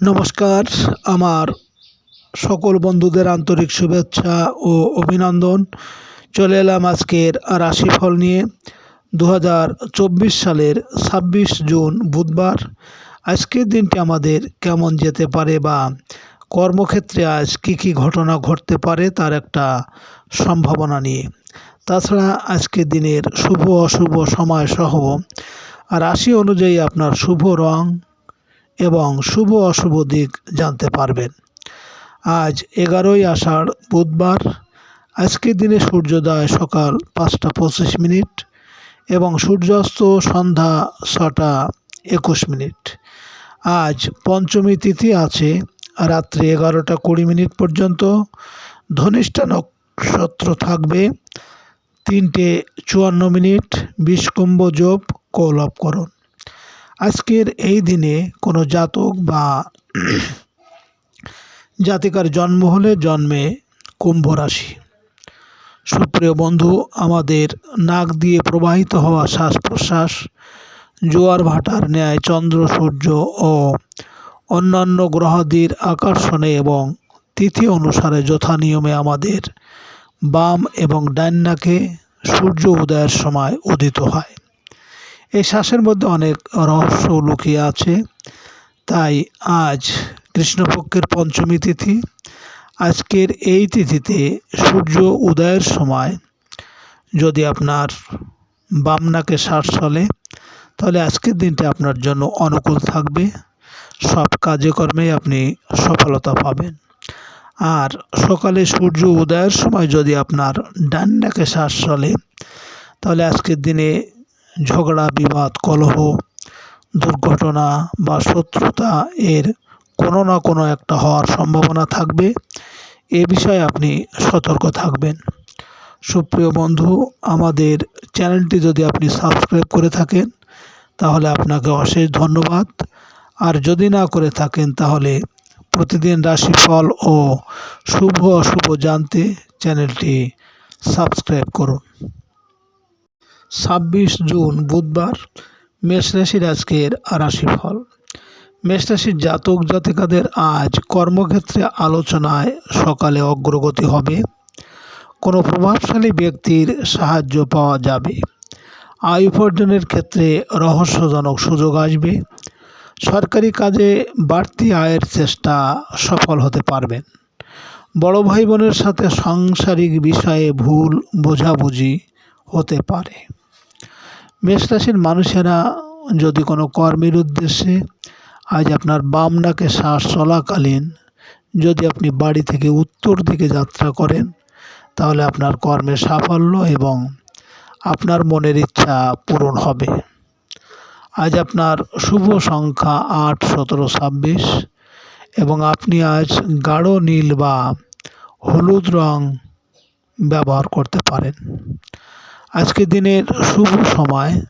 নমস্কার। আমার সকল বন্ধুদের আন্তরিক শুভেচ্ছা ও অভিনন্দন। চলে এলাম আজকের রাশিফল নিয়ে। দু হাজার চব্বিশ সালের ছাব্বিশ জুন বুধবার। আজকের দিনটি আমাদের কেমন যেতে পারে বা কর্মক্ষেত্রে আজ কী কী ঘটনা ঘটতে পারে তার একটা সম্ভাবনা নিয়ে। তাছাড়া আজকের দিনের শুভ অশুভ সময় সহ রাশি অনুযায়ী আপনার শুভ রং এবং শুভ অশুভ দিক জানতে পারবেন। আজ এগারোই আষাঢ় বুধবার। আজকের দিনে সূর্যোদয় সকাল পাঁচটা পঁচিশ মিনিট এবং সূর্যাস্ত সন্ধ্যা ছটা একুশ মিনিট। আজ পঞ্চমী তিথি আছে, রাত্রি এগারোটা কুড়ি মিনিট পর্যন্ত। ধনিষ্ঠা নক্ষত্র থাকবে, তিনটে চুয়ান্ন মিনিট। বিষকুম্ভ যোগ কৌলভকরণ আজকের এই দিনে কোনো জাতক বা জাতিকার জন্ম হলে জন্মে কুম্ভ রাশি। সুপ্রিয় বন্ধু, আমাদের নাক দিয়ে প্রবাহিত হওয়া শ্বাস প্রশ্বাস জোয়ার ভাটার ন্যায় চন্দ্র, সূর্য ও অন্যান্য গ্রহাদির আকর্ষণে এবং তিথি অনুসারে যথা নিয়মে আমাদের বাম এবং ডান নাকে সূর্য উদয়ের সময় উদিত হয়। এই শ্বাসের মধ্যে অনেক রহস্য লুকিয়ে আছে। তাই আজ কৃষ্ণপক্ষের পঞ্চমী তিথি। আজকের এই তিথিতে সূর্য উদয়ের সময় যদি আপনার বামনাকে শ্বাস চলে, তাহলে আজকের দিনটা আপনার জন্য অনুকূল থাকবে। সব কাজে কর্মেই আপনি সফলতা পাবেন। আর সকালে সূর্য উদয়ের সময় যদি আপনার ডান নাকে শ্বাস চলে, তাহলে আজকের দিনে ঝগড়া, বিবাদ, কলহ, দুর্ঘটনা বা শত্রুতা এর কোনো না কোনো একটা হওয়ার সম্ভাবনা থাকবে। এ বিষয়ে আপনি সতর্ক থাকবেন। সুপ্রিয় বন্ধু, আমাদের চ্যানেলটি যদি আপনি সাবস্ক্রাইব করে থাকেন, তাহলে আপনাকে অশেষ ধন্যবাদ। আর যদি না করে থাকেন, তাহলে প্রতিদিন রাশিফল ও শুভ অশুভ জানতে চ্যানেলটি সাবস্ক্রাইব করুন। ছাব্বিশ জুন বুধবার মেষ রাশির আজকের রাশিফল। মেষ রাশির জাতক জাতিকাদের আজ কর্মক্ষেত্রে আলোচনায় সকালে অগ্রগতি হবে। কোনো প্রভাবশালী ব্যক্তির সাহায্য পাওয়া যাবে। আয় উপার্জনের ক্ষেত্রে রহস্যজনক সুযোগ আসবে। সরকারি কাজে বাড়তি আয়ের চেষ্টা সফল হতে পারবেন। বড় ভাই বোনের সাথে সাংসারিক বিষয়ে ভুল বোঝাবুঝি হতে পারে। মেষ রাশির মানুষেরা যদি কোনো কর্মের উদ্দেশ্যে আজ আপনার বাম নাকে শ্বাস চলাকালীন যদি আপনি বাড়ি থেকে উত্তর দিকে যাত্রা করেন, তাহলে আপনার কর্মের সাফল্য এবং আপনার মনের ইচ্ছা পূরণ হবে। আজ আপনার শুভ সংখ্যা আট, সতেরো, ছাব্বিশ এবং আপনি আজ গাঢ় নীল বা হলুদ রং ব্যবহার করতে পারেন। আজকে দিনের শুভ সময়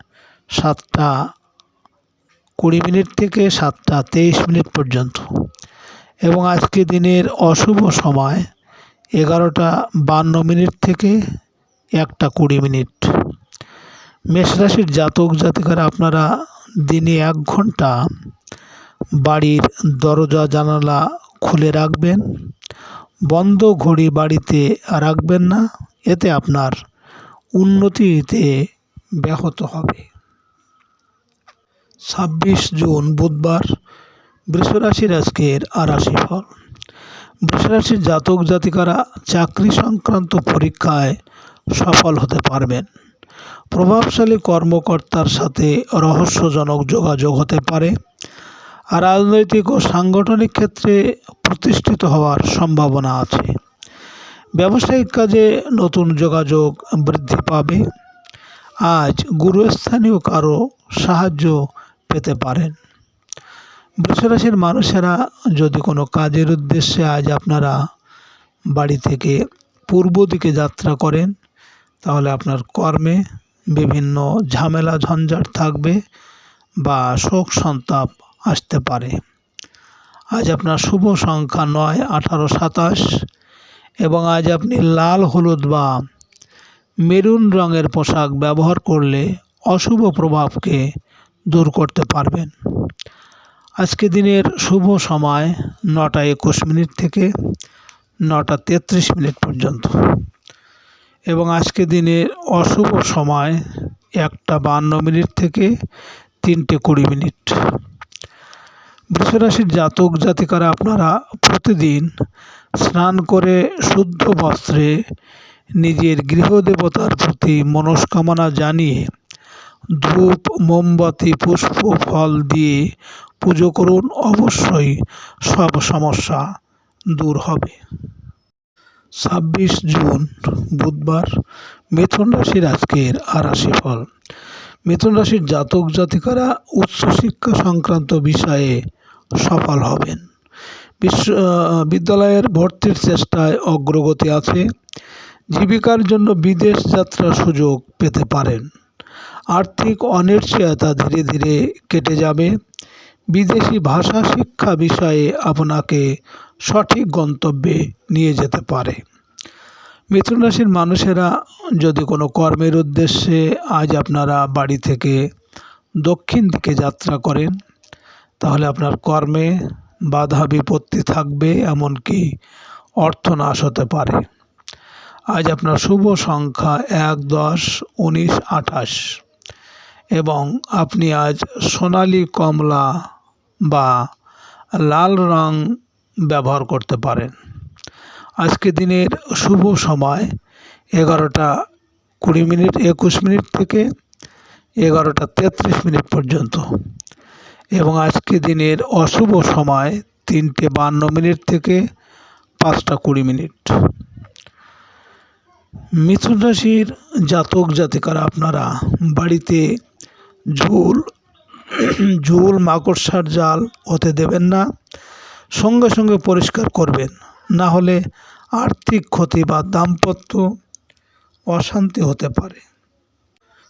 সাতটা কুড়ি মিনিট থেকে সাতটা তেইশ মিনিট পর্যন্ত। এবং আজকে দিনের অশুভ সময় এগারোটা বান্ন মিনিট থেকে একটা কুড়ি মিনিট। মেষরাশির জাতক জাতিকারা, আপনারা দিনে এক ঘণ্টা বাড়ির দরজা, জানালা খুলে রাখবেন। বন্ধ ঘড়ি বাড়িতে রাখবেন না। এতে আপনার উন্নতিতে ব্যাহত হবে। ছাব্বিশ জুন বুধবার বৃষরাশির আজকের আরাশি ফল। বৃষরাশির জাতক জাতিকারা চাকরি সংক্রান্ত পরীক্ষায় সফল হতে পারবেন। প্রভাবশালী কর্মকর্তার সাথে রহস্যজনক যোগাযোগ হতে পারে। রাজনৈতিক ও সাংগঠনিক ক্ষেত্রে প্রতিষ্ঠিত হওয়ার সম্ভাবনা আছে। ব্যবসায়িক কাজে নতুন যোগাযোগ বৃদ্ধি পাবে। আজ গুরুস্থানীয় কারও সাহায্য পেতে পারেন। বৃষরাশির মানুষেরা যদি কোনো কাজের উদ্দেশ্যে আজ আপনারা বাড়ি থেকে পূর্ব দিকে যাত্রা করেন, তাহলে আপনার কর্মে বিভিন্ন ঝামেলা, ঝঞ্ঝাট থাকবে বা শোক সন্তাপ আসতে পারে। আজ আপনার শুভ সংখ্যা নয়, আঠারো, সাতাশ। এবং আজ আপনি লাল হলুদ বা মেরুন রঙের পোশাক ব্যবহার করলে অশুভ প্রভাবকে দূর করতে পারবেন। আজকে দিনের শুভ সময় নটা একুশ মিনিট থেকে নটা তেত্রিশ মিনিট পর্যন্ত। এবং আজকে দিনের অশুভ সময় একটা বান্ন মিনিট থেকে তিনটে কুড়ি মিনিট। বৃষরাশির জাতক জাতিকারা আপনারা প্রতিদিন স্নান করে শুদ্ধ বস্ত্রে নিজের গৃহদেবতার প্রতি মনস্কামনা জানিয়ে ধূপ, মোমবাতি, পুষ্প, ফল দিয়ে পুজো করুন। অবশ্যই সব সমস্যা দূর হবে। ছাব্বিশ জুন, বুধবার, মিথুন রাশির আজকের আর ফল। মিথুন রাশির জাতক জাতিকারা উচ্চশিক্ষা সংক্রান্ত বিষয়ে সফল হবেন। বিশ্ব বিদ্যালয়ের ভর্তির চেষ্টায় অগ্রগতি আছে। জীবিকার জন্য বিদেশ যাত্রার সুযোগ পেতে পারেন। আর্থিক অনিশ্চয়তা ধীরে ধীরে কেটে যাবে। বিদেশি ভাষা শিক্ষা বিষয়ে আপনাকে সঠিক গন্তব্যে নিয়ে যেতে পারে। মিথুন রাশির মানুষেরা, যদি কোনো কর্মের উদ্দেশ্যে আজ আপনারা বাড়ি থেকে দক্ষিণ দিকে যাত্রা করেন, তাহলে আপনার কর্মে বাধা বিপত্তি থাকবে, এমনকি অর্থনাশ হতে পারে। আজ আপনার শুভ সংখ্যা এক দশ উনিশ আঠাশ। এবং আপনি আজ সোনালি কমলা বা লাল রং ব্যবহার করতে পারেন। আজকে দিনের শুভ সময় এগারোটা কুড়ি মিনিট, একুশ মিনিট থেকে এগারোটা তেত্রিশ মিনিট পর্যন্ত। এবং আজকে দিনের অশুভ সময় তিনটে বান্ন মিনিট থেকে পাঁচটা কুড়ি মিনিট। মিথুন রাশির জাতক জাতিকারা আপনারা বাড়িতে ঝুল ঝুল, মাকড়সার জাল হতে দেবেন না। সঙ্গে সঙ্গে পরিষ্কার করবেন। না হলে আর্থিক ক্ষতি বা দাম্পত্য অশান্তি হতে পারে।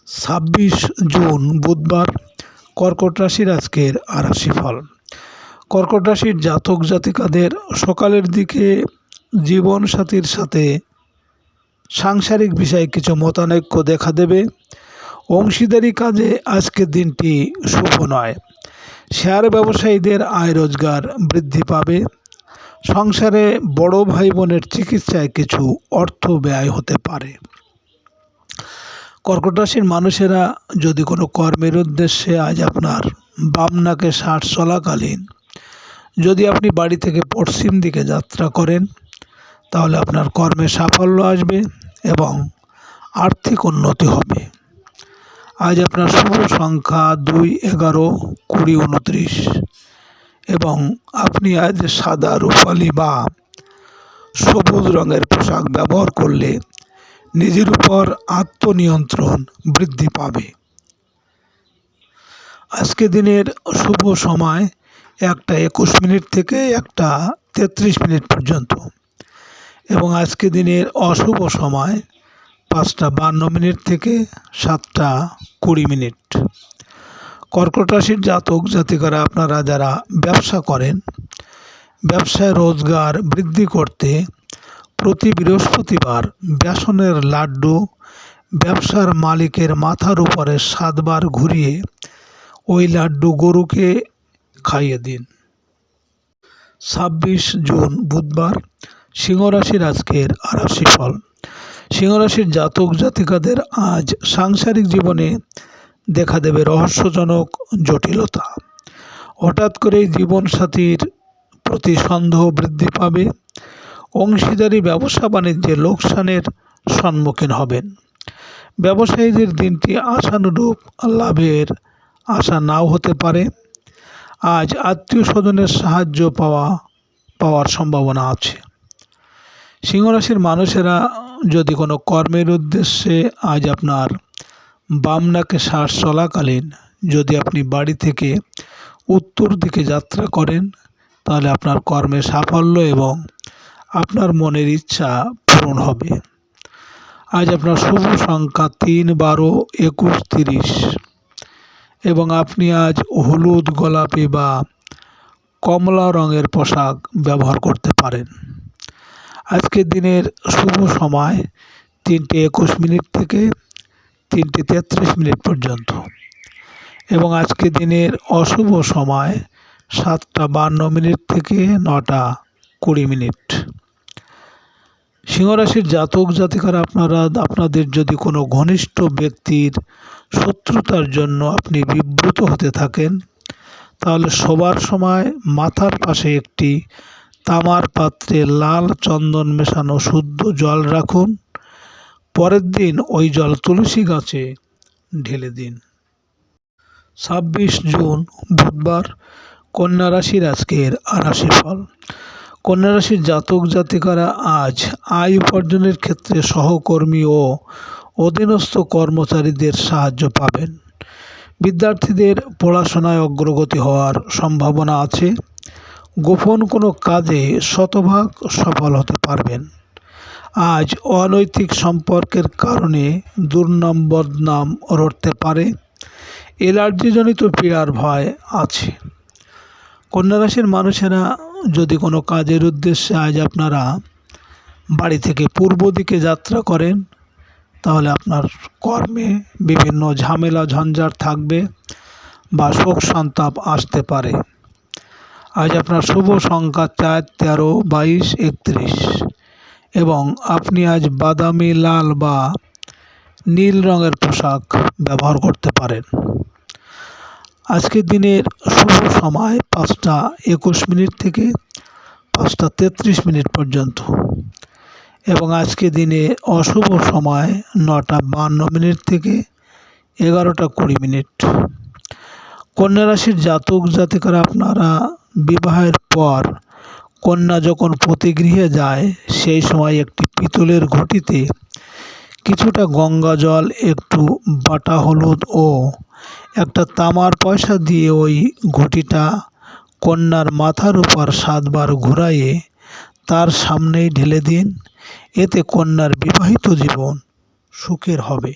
ছাব্বিশ জুন বুধবার কর্কট রাশির আজকের আরাশি ফল কর্কট রাশির জাতক জাতিকাদের সকালের দিকে জীবনসাথীর সাথে সাংসারিক বিষয়ে কিছু মতানৈক্য দেখা দেবে। অংশীদারি কাজে আজকের দিনটি শুভ নয়। শেয়ার ব্যবসায়ীদের আয় রোজগার বৃদ্ধি পাবে। সংসারে বড় ভাই বোনের চিকিৎসায় কিছু অর্থ ব্যয় হতে পারে। কর্কট রাশির মানুষেরা যদি কোনো কর্মের উদ্দেশ্যে আজ আপনার বামনাকে ষাট চলাকালীন যদি আপনি বাড়ি থেকে পশ্চিম দিকে যাত্রা করেন, তাহলে আপনার কর্মে সাফল্য আসবে এবং আর্থিক উন্নতি হবে। আজ আপনার শুভ সংখ্যা দুই, এগারো, কুড়ি, উনত্রিশ এবং আপনি আজ সাদা রূপালি বা সবুজ রঙের পোশাক ব্যবহার করলে নিজের উপর আত্মনিয়ন্ত্রণ বৃদ্ধি পাবে। আজকে দিনের শুভ সময় একটা একুশ মিনিট থেকে একটা তেত্রিশ মিনিট পর্যন্ত। এবং আজকে দিনের অশুভ সময় পাঁচটা বান্ন মিনিট থেকে সাতটা কুড়ি মিনিট। কর্কট রাশির জাতক, জাতিকারা, আপনারা যারা ব্যবসা করেন, ব্যবসায় রোজগার বৃদ্ধি করতে প্রতি বৃহস্পতিবার বেসনের লাড্ডু ব্যবসার মালিকের মাথার উপরে সাতবার ঘুরিয়ে ওই লাড্ডু গরুকে খাইয়ে দিন। ছাব্বিশ জুন বুধবার সিংহরাশির আজকের আরাশি ফল। সিংহরাশির জাতক জাতিকাদের আজ সাংসারিক জীবনে দেখা দেবে রহস্যজনক জটিলতা। হঠাৎ করেই জীবনসাথীর প্রতি সন্দেহ বৃদ্ধি পাবে। অংশীদারি ব্যবসা বাণিজ্যে লোকসানের সম্মুখীন হবেন। ব্যবসায়ীদের দিনটি আশানুরূপ লাভের আশা নাও হতে পারে। আজ আত্মীয় স্বজনের সাহায্য পাওয়া, পাওয়ার সম্ভাবনা আছে। সিংহরাশির মানুষেরা যদি কোনো কর্মের উদ্দেশ্যে আজ আপনার বামনাকে শ্বাস চলাকালীন যদি আপনি বাড়ি থেকে উত্তর দিকে যাত্রা করেন, তাহলে আপনার কর্মে সাফল্য এবং আপনার মনের ইচ্ছা পূরণ হবে। আজ আপনার শুভ সংখ্যা তিন, বারো, একুশ, তিরিশ। এবং আপনি আজ হলুদ, গোলাপি বা কমলা রঙের পোশাক ব্যবহার করতে পারেন। আজকের দিনের শুভ সময় তিনটে একুশ মিনিট থেকে তিনটে তেত্রিশ মিনিট পর্যন্ত। এবং আজকে দিনের অশুভ সময় সাতটা বান্ন মিনিট থেকে নটা কুড়ি মিনিট। সিংহরাশির জাতক জাতিকারা আপনারা, আপনাদের যদি কোনো ঘনিষ্ঠ ব্যক্তির শত্রুতার জন্য আপনি বিব্রত হতে থাকেন, তাহলে শোবার সময় মাথার পাশে একটি তামার পাত্রে লাল চন্দন মেশানো শুদ্ধ জল রাখুন। পরের দিন ওই জল তুলসী গাছে ঢেলে দিন। ছাব্বিশ জুন, বুধবার, কন্যা রাশির আজকের রাশিফল কন্যা রাশির জাতক জাতিকারা আজ আয় উপার্জনের ক্ষেত্রে সহকর্মী ও অধীনস্থ কর্মচারীদের সাহায্য পাবেন। বিদ্যার্থীদের পড়াশোনায় অগ্রগতি হওয়ার সম্ভাবনা আছে। গোপন কোনো কাজে শতভাগ সফল হতে পারবেন। আজ অনৈতিক সম্পর্কের কারণে দুর্নাম বদনাম রটতে পারে। এলার্জিজনিত পীড়ার ভয় আছে। কন্যা রাশির মানুষেরা যদি কোনো কাজের উদ্দেশ্যে আজ আপনারা বাড়ি থেকে পূর্ব দিকে যাত্রা করেন, তাহলে আপনার কর্মে বিভিন্ন ঝামেলা, ঝঞ্ঝাট থাকবে বা শোক সন্তাপ আসতে পারে। আজ আপনার শুভ সংখ্যা চার, তেরো, বাইশ, একত্রিশ এবং আপনি আজ বাদামি, লাল বা নীল রঙের পোশাক ব্যবহার করতে পারেন। আজকের দিনের শুভ সময় পাঁচটা একুশ মিনিট থেকে পাঁচটা তেত্রিশ মিনিট পর্যন্ত। এবং আজকে দিনে অশুভ সময় নটা বান্ন মিনিট থেকে এগারোটা কুড়ি মিনিট। কন্যা রাশির জাতক জাতিকারা আপনারা বিবাহের পর কন্যা যখন প্রতিগৃহে যায়, সেই সময় একটি পিতলের ঘটিতে কিছুটা গঙ্গা জল একটু বাটা হলুদ ও একটা তামার পয়সা দিয়ে ওই ঘটিটা কন্যার মাথার উপর সাতবার ঘুরাইয়ে তার সামনেই ঢেলে দিন, এতে কন্যার বিবাহিত জীবন সুখের হবে।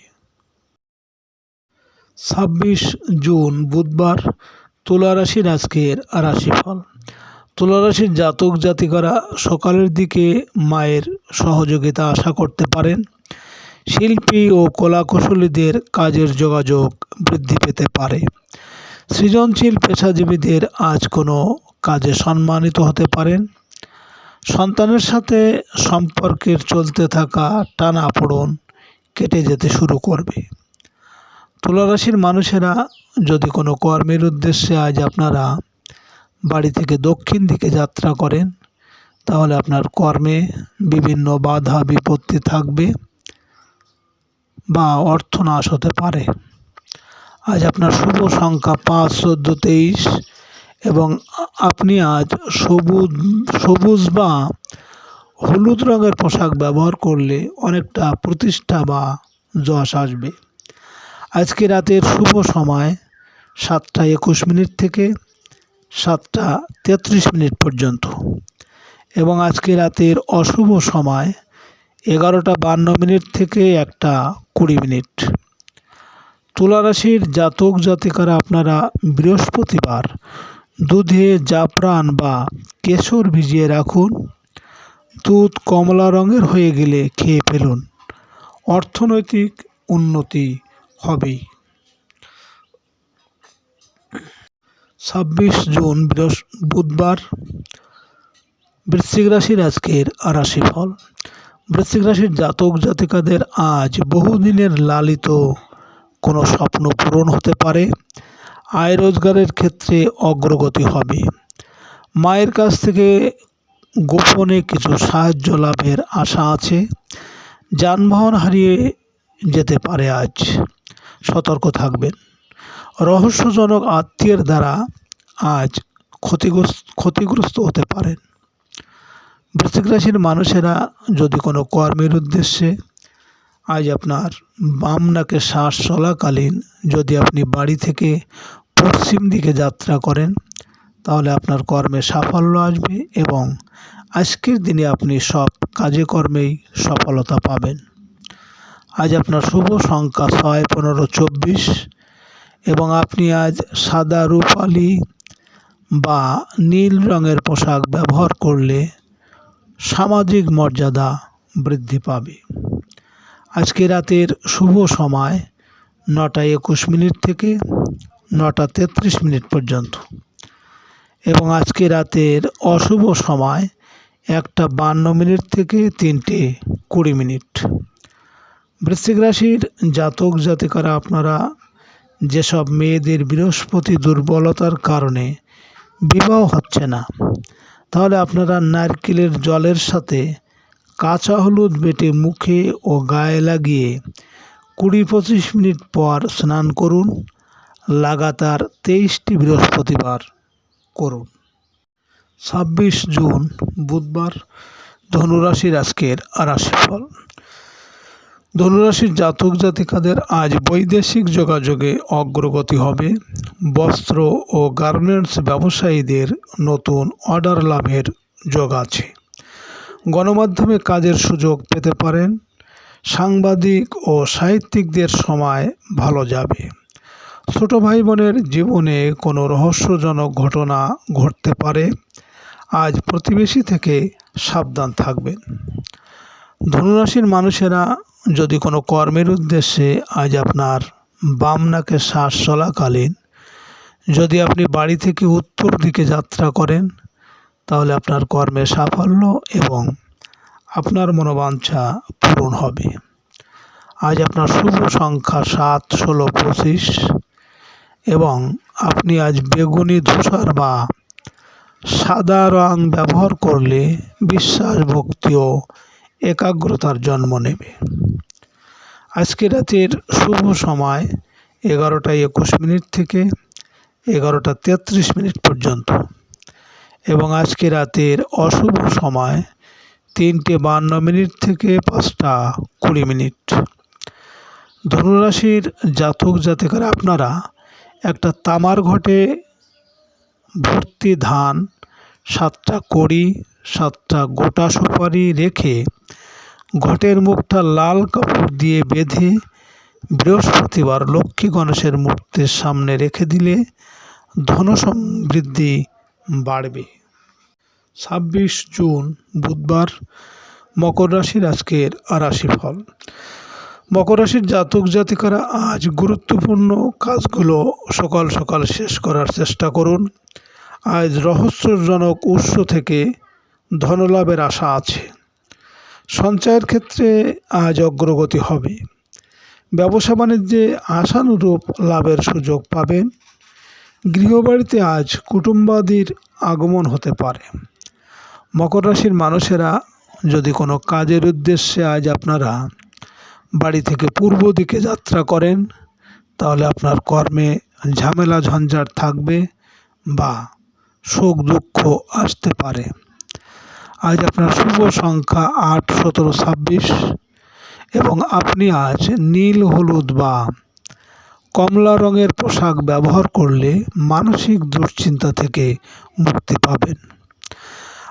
ছাব্বিশ জুন, বুধবার, তুলা রাশির আজকের রাশিফল। তুলা রাশির জাতক জাতিকারা সকালের দিকে মায়ের সহযোগিতা আশা করতে পারেন। শিল্পী ও কলাকুশলীদের কাজের যোগাযোগ বৃদ্ধি পেতে পারে। সৃজনশীল পেশাজীবীদের আজ কোনো কাজে সম্মানিত হতে পারেন। সন্তানের সাথে সম্পর্কের চলতে থাকা টানা পড়ন কেটে যেতে শুরু করবে। তুলারাশির মানুষেরা যদি কোনো কর্মের উদ্দেশ্যে আজ আপনারা বাড়ি থেকে দক্ষিণ দিকে যাত্রা করেন, তাহলে আপনার কর্মে বিভিন্ন বাধা বিপত্তি থাকবে। বা অর্থনাশ হতে পারে। আজ আপনার শুভ সংখ্যা পাঁচ, চোদ্দ, তেইশ এবং আপনি আজ সবুজ সবুজ বা হলুদ রঙের পোশাক ব্যবহার করলে অনেকটা প্রতিষ্ঠা বা যশ আসবে। আজকে রাতের শুভ সময় সাতটা একুশ মিনিট থেকে সাতটা তেত্রিশ মিনিট পর্যন্ত এবং আজকে রাতের অশুভ সময় এগারোটা বান্ন মিনিট থেকে একটা কুড়ি মিনিট। তুলারাশির জাতক জাতিকারা আপনারা বৃহস্পতিবার দুধে জাফরান বা কেশর ভিজিয়ে রাখুন। দুধ কমলা রঙের হয়ে গেলে খেয়ে ফেলুন। অর্থনৈতিক উন্নতি হবেই। ছাব্বিশ জুন বুধবার বৃশ্চিক রাশির আজকের রাশিফল বৃশ্চিক রাশির জাতক জাতিকাদের আজ বহুদিনের লালিত কোনো স্বপ্ন পূরণ হতে পারে। আয় রোজগারের ক্ষেত্রে অগ্রগতি হবে। মায়ের কাছ থেকে গোপনে কিছু সাহায্য লাভের আশা আছে। যানবাহন হারিয়ে যেতে পারে আজ। সতর্ক থাকবেন। রহস্যজনক আত্মীয়ের দ্বারা আজ ক্ষতিগ্রস্ত ক্ষতিগ্রস্ত হতে পারেন। বৃশ্চিক রাশির মানুষেরা যদি কোনো কর্মের উদ্দেশ্যে আজ আপনার বাম নাকে শ্বাস চলাকালীন যদি আপনি বাড়ি থেকে পশ্চিম দিকে যাত্রা করেন, তাহলে আপনার কর্মে সাফল্য আসবে এবং আজকের দিনে আপনি সব কাজে কর্মেই সফলতা পাবেন। আজ আপনার শুভ সংখ্যা ছয়, পনেরো, চব্বিশ এবং আপনি আজ সাদা রূপালি বা নীল রঙের পোশাক ব্যবহার করলে সামাজিক মর্যাদা বৃদ্ধি পাবে। আজকে রাতের শুভ সময় নটা একুশ মিনিট থেকে নটা তেত্রিশ মিনিট পর্যন্ত। এবং আজকে রাতের অশুভ সময় একটা বান্ন মিনিট থেকে তিনটে কুড়ি মিনিট। বৃশ্চিক রাশির জাতক জাতিকারা আপনারা যেসব মেয়েদের বৃহস্পতি দুর্বলতার কারণে বিবাহ হচ্ছে না তাহলে আপনারা নারকেলের জলের সাথে কাঁচা হলুদ বেটে মুখে ও গায়ে লাগিয়ে কুড়ি পঁচিশ মিনিট পর স্নান করুন। লাগাতার তেইশটি বৃহস্পতিবার করুন। ছাব্বিশ জুন, বুধবার, ধনুরাশির আজকের রাশিফল। ধনুরাশির জাতক জাতিকাদের আজ বৈদেশিক যোগাযোগে অগ্রগতি হবে। বস্ত্র ও গার্মেন্টস ব্যবসায়ীদের নতুন অর্ডার লাভের যোগ আছে। গণমাধ্যমে কাজের সুযোগ পেতে পারেন। সাংবাদিক ও সাহিত্যিকদের সময় ভালো যাবে। ছোট ভাই বোনের জীবনে কোনো রহস্যজনক ঘটনা ঘটতে পারে। আজ প্রতিবেশী থেকে সাবধান থাকবেন। ধনুরাশির মানুষেরা যদি কোনো কর্মের উদ্দেশ্যে আজ আপনার বাম নাকে শ্বাস চলাকালীন যদি আপনি বাড়ি থেকে উত্তর দিকে যাত্রা করেন, তাহলে আপনার কর্মে সাফল্য এবং আপনার মনোবাঞ্ছা পূরণ হবে। আজ আপনার শুভ সংখ্যা সাত, ষোলো, পঁচিশ এবং আপনি আজ বেগুনি, ধূসর বা সাদা রং ব্যবহার করলে বিশ্বাস ভক্তি ও একাগ্রতার জন্ম নেবে। আজকে রাতের শুভ সময় এগারোটা একুশ মিনিট থেকে এগারোটা তেত্রিশ মিনিট পর্যন্ত। এবং আজকে রাতের অশুভ সময় তিনটে বান্ন মিনিট থেকে পাঁচটা কুড়ি মিনিট। ধনুরাশির জাতক জাতিকারা আপনারা একটা তামার ঘটে ভর্তি ধান, সাতটা কড়ি সাতটা গোটা সুপারি রেখে ঘটের মুখটা লাল কাপড় দিয়ে বেঁধে বৃহস্পতিবার লক্ষ্মী গণেশের মূর্তির সামনে রেখে দিলে ধন সমৃদ্ধি বাড়বে। ছাব্বিশ জুন, বুধবার মকর রাশির আজকের রাশিফল মকর রাশির জাতক জাতিকারা আজ গুরুত্বপূর্ণ কাজগুলো সকাল সকাল শেষ করার চেষ্টা করুন। আজ রহস্যজনক উৎস থেকে ধনলাভের আশা আছে। সঞ্চয়ের ক্ষেত্রে আজ অগ্রগতি হবে। ব্যবসা বাণিজ্যে আশানুরূপ লাভের সুযোগ পাবেন। গৃহবাড়িতে আজ কুটুম্বাদির আগমন হতে পারে। মকর রাশির মানুষেরা যদি কোনো কাজের উদ্দেশ্যে আজ আপনারা বাড়ি থেকে পূর্ব দিকে যাত্রা করেন, তাহলে আপনার কর্মে ঝামেলা ঝঞ্ঝাট থাকবে বা সুখ দুঃখ আসতে পারে। আজ আপনার শুভ সংখ্যা আট, সতেরো, ছাব্বিশ এবং আপনি আজ নীল, হলুদ বা কমলা রঙের পোশাক ব্যবহার করলে মানসিক দুশ্চিন্তা থেকে মুক্তি পাবেন।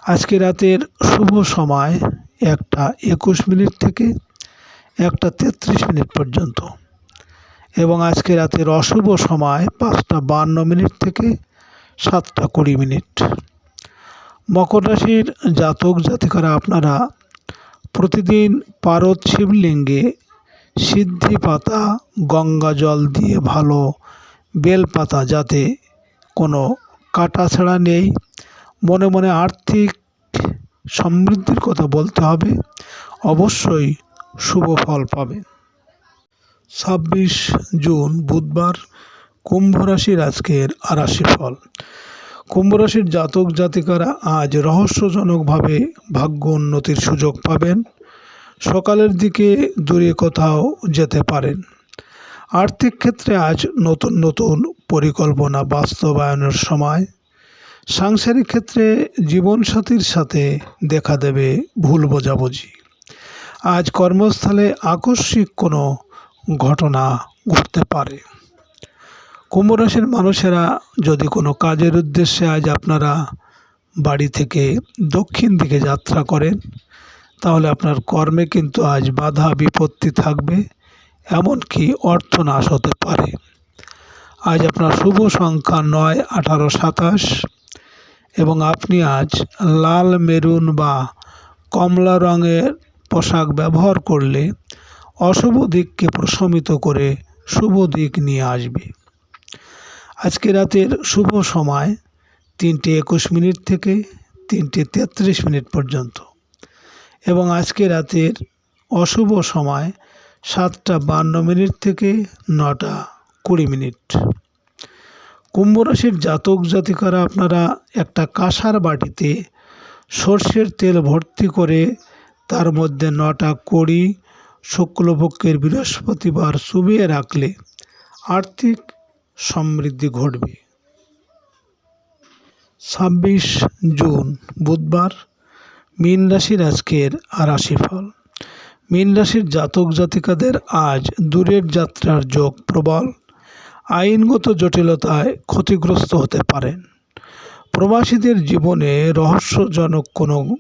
আজকে রাতের শুভ সময় একটা একুশ মিনিট থেকে একটা তেত্রিশ মিনিট পর্যন্ত এবং আজকে রাতের অশুভ সময় পাঁচটা বান্ন মিনিট থেকে সাতটা কুড়ি মিনিট। মকর রাশির জাতক জাতিকারা আপনারা প্রতিদিন পারদ শিবলিঙ্গে সিদ্ধি পাতা, গঙ্গা জল দিয়ে ভালো বেল পাতা যাতে কোনো কাটা ছাড়া নেই। মনে মনে আর্থিক সমৃদ্ধির কথা বলতে হবে। অবশ্যই শুভ ফল পাবে ছাব্বিশ জুন বুধবার কুম্ভ রাশির আজকের আরাশি ফল। কুম্ভ রাশির জাতক জাতিকারা আজ রহস্যজনকভাবে ভাগ্য উন্নতির সুযোগ পাবেন। সকালের দিকে দূরে কোথাও যেতে পারেন। আর্থিক ক্ষেত্রে আজ নতুন নতুন পরিকল্পনা বাস্তবায়নের সময়। সাংসারিক ক্ষেত্রে জীবনসাথীর সাথে দেখা দেবে ভুল বোঝাবুঝি। আজ কর্মস্থলে আকস্মিক কোনো ঘটনা ঘটতে পারে। কুম্ভ রাশির মানুষেরা যদি কোনো কাজের উদ্দেশ্যে আজ আপনারা বাড়ি থেকে দক্ষিণ দিকে যাত্রা করেন, তাহলে আপনার কর্মে কিন্তু আজ বাধা বিপত্তি থাকবে, এমনকি অর্থনাশ হতে পারে। আজ আপনার শুভ সংখ্যা নয়, আঠারো, সাতাশ, এবং আপনি আজ লাল, মেরুন বা কমলা রঙের পোশাক ব্যবহার করলে অশুভ দিককে প্রশমিত করে শুভ দিক নিয়ে আসবে। আজকে রাতের শুভ সময় তিনটে একুশ মিনিট থেকে তিনটে তেত্রিশ মিনিট পর্যন্ত। এবং আজকে রাতের অশুভ সময় সাতটা বান্ন মিনিট থেকে নটা কুড়ি মিনিট। কুম্ভ রাশির জাতক জাতিকারা আপনারা একটা কাঁসার বাটিতে সর্ষের তেল ভর্তি করে তার মধ্যে নটা কড়ি শুক্লপক্ষের বৃহস্পতিবার চুবিয়ে রাখলে আর্থিক সমৃদ্ধি ঘটবে। ছাব্বিশ জুন, বুধবার, মীন রাশির আজকের রাশিফল। মীন রাশির জাতক জাতিকাদের আজ দূরের যাত্রার যোগ প্রবল। আইনগত জটিলতায় ক্ষতিগ্রস্ত হতে পারেন। প্রবাসীদের জীবনে রহস্যজনক কোনো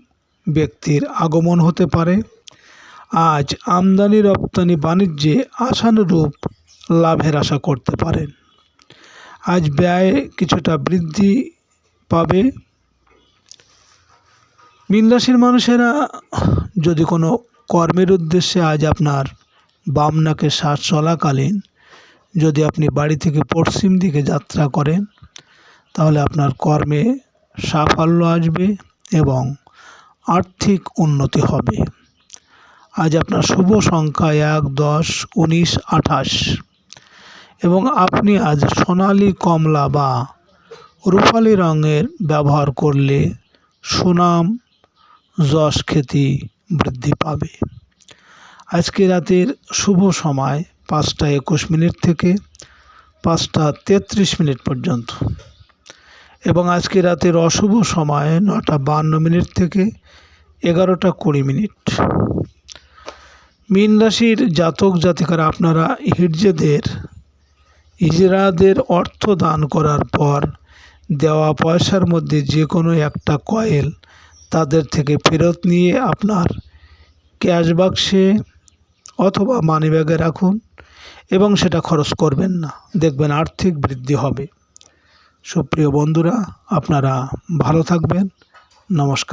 ব্যক্তির আগমন হতে পারে। আজ আমদানি রপ্তানি বাণিজ্যে আশানুরূপ লাভের আশা করতে পারেন। আজ ব্যয় কিছুটা বৃদ্ধি পাবে। মীন রাশির মানুষেরা, যদি কোনো কর্মের উদ্দেশ্যে আজ আপনার বাম নাকে শ্বাস চলাকালীন যদি আপনি বাড়ি থেকে পশ্চিম দিকে যাত্রা করেন, তাহলে আপনার কর্মে সাফল্য আসবে এবং আর্থিক উন্নতি হবে। আজ আপনার শুভ সংখ্যা এক, দশ, উনিশ, আঠাশ। এবং আপনি আজ সোনালি কমলা বা রূপালি রঙের ব্যবহার করলে সুনাম, যশ, খ্যাতি বৃদ্ধি পাবে। আজকে রাতের শুভ সময় পাঁচটা একুশ মিনিট থেকে পাঁচটা তেত্রিশ মিনিট পর্যন্ত। এবং আজকে রাতের অশুভ সময় নটা বান্ন মিনিট থেকে এগারোটা কুড়ি মিনিট। মীন রাশির জাতক জাতিকারা আপনারা ইজরাদের অর্থ দান করার পর দেওয়া পয়সার মধ্যে যে কোনো একটা কয়েল তাদের থেকে ফেরত নিয়ে আপনার ক্যাশ বাক্সে অথবা মানি ব্যাগে রাখুন এবং সেটা খরচ করবেন না। দেখবেন আর্থিক বৃদ্ধি হবে। সুপ্রিয় বন্ধুরা, আপনারা ভালো থাকবেন। নমস্কার।